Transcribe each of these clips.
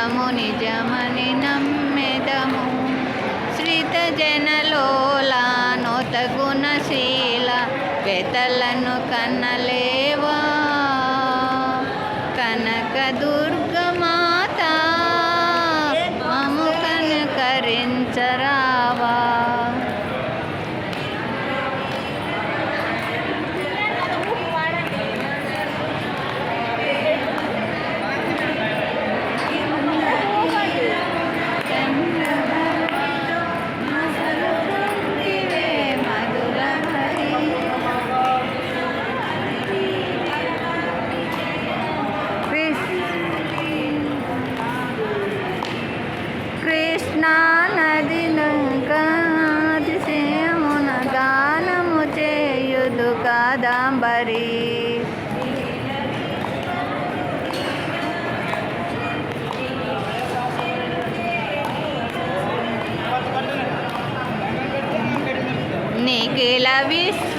నిజము నిజమని నమ్మెదము. శ్రీత జనలోలాను తగుణశీల వెతలను కన్నలేవా? కనకదుర్ Davis.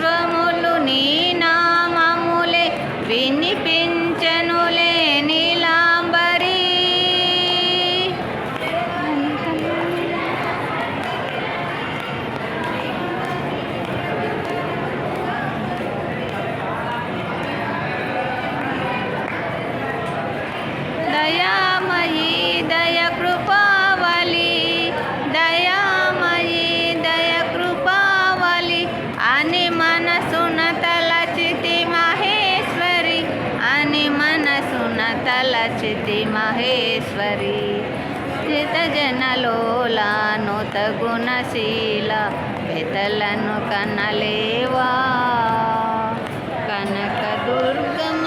మహేశ్వరి చితజనలోలాను తగుణశీల పెదలను కనలేవా? కనక దుర్గమ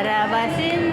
Sarabasin.